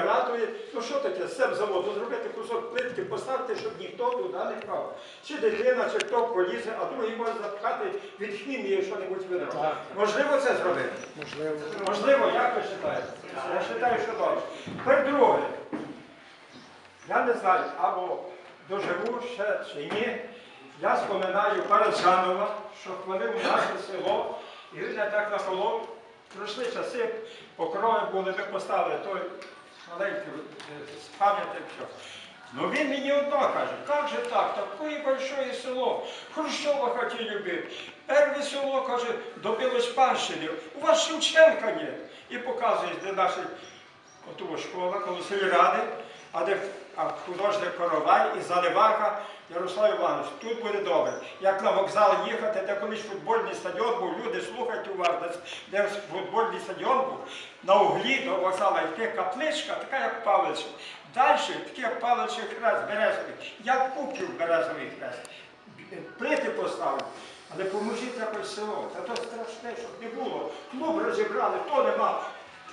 ратує. Ну що таке, з заводу зробити кусок плитки, поставити, щоб ніхто туди не впав. Чи дитина, чи хто полізе, а другий може запхати від хімії що-небудь вино. Можливо це зробити? Можливо. Можливо, як ви вважаєте? Я вважаю, що добре. Тепер друге. Я не знаю, або доживу ще чи ні. Я споминаю Параджанова, що хвалив наше село, і він не так наколов. Пройшли часи, покрови були, ми поставили той маленький е, з пам'яті все. Ну він мені одно каже, як же так, таке большое село, Хрущова хотіли бити. Перве село, каже, добилось панщини, у вас Шевченка нет. І показує, де наша школа, коло сільради, а художник Коровай і Заливака Ярослав Іванович, тут буде добре. Як на вокзал їхати, де колись футбольний стадіон був, люди слухайте уважно, де футбольний стадіон був, на углі до вокзалу йде капличка, така як Павлича. Далі такий як Павличий хрест березовий, як купів березовий хрест. Плити поставив. Але поможіть якось село. Та то страшне, щоб не було. Клуб розібрали, то нема.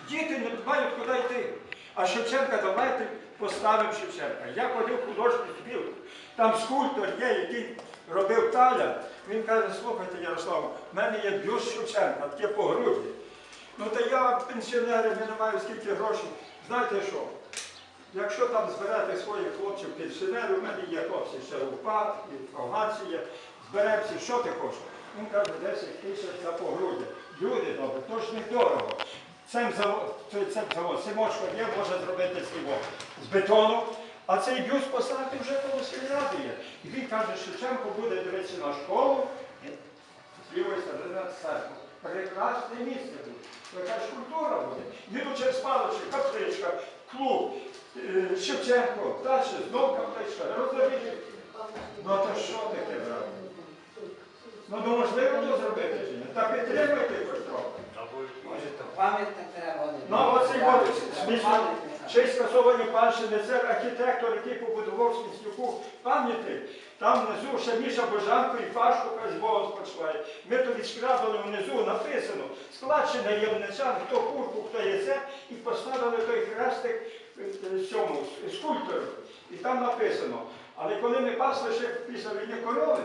Діти не мають куди йти. А Шевченка давайте поставимо Шевченка. Я ходив в художню спілку. Там скульптор є, який робив таля. Він каже, слухайте, Ярослав, в мене є бюст Шевченка, таке по груді. Ну та я пенсіонер, я не маю скільки грошей. Знаєте що? Якщо там зберете своїх хлопців пенсіонерів, у мене є хлопці ще УПА, і афганці є, зберемося, що ти хочеш? Він каже, 10 тисяч за погруддя. Люди добре, то ж не дорого. Цим завод, цим завод, Симочко є, може зробити село з бетону, а цей бюст поставити вже коло сільради є. І він каже, Шевченко буде дивитися на школу, з лівої сторони церкву. Прекрасне місце буде. Якась культура буде. Їду через паличі, капличка, клуб, е, Шевченко, далі знов капличка, розумієте? Ну то що таке, брат? Ну, ну можливо то зробити чи ні? Та підтримайте хоч трохи. Пам'ятник треба не Ну, от, ще й скасовані панщини, це архітектор, який побудував Сміснюку пам'ятник. Там внизу ще Міша Божанко і Пашко з Богом спочиває. Ми то відшкрабали внизу, написано, складчина є вничан, хто курку, хто яйце, і поставили той хрестик е, е, цьому скульптору. І там написано. Але коли ми пасли ще після війни корови,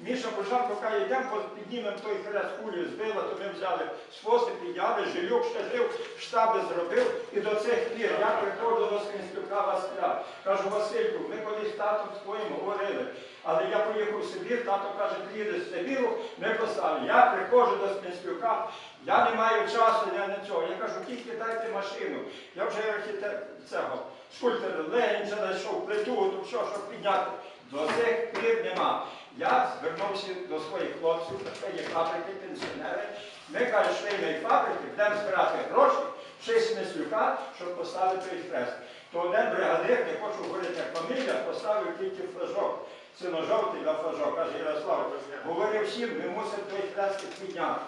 Міша Божанко каже, йдемо піднімемо той хрест кулю збила, то ми взяли з фоси, підняли, жилюк ще жив, штаби зробив. І до цих пір я приходжу до Смінськука Василя. Кажу, Васильку, ми колись татом з твоїм говорили. Але я поїхав в Сибір, тато каже, приїдеш з Сибіру, ми поставили. Я приходжу до Смінськука, я не маю часу, я не цього. Я кажу, тільки дайте машину. Я вже архітектор цього скульптор Легінь знайшов плиту, то все, щоб підняти. До цих пір нема. Я звернувся до своїх хлопців, це є фабрики, пенсіонери. Ми кажуть, швейної фабрики, будемо збирати гроші, шість мислюка, щоб поставити той хрест. То один бригадир, не хочу говорити як фамілія, поставив тільки флажок. Синожовтий на флажок, каже Ярослав. Говорив всім, ми мусимо той хрест підняти.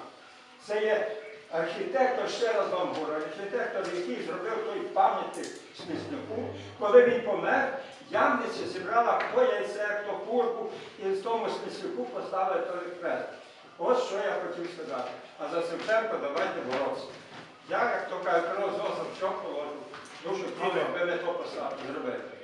Це є архітектор, ще раз вам говорю, архітектор, який зробив той пам'ятник Сміснюку, коли він помер, ямниці зібрала хто яйце, хто курку, і в тому Сміснюку поставили той хрест. Ось що я хотів сказати. А за Севченко давайте боротися. Я, як то кажуть, розосом чок положу, душу круто, ви то поставили, зробити.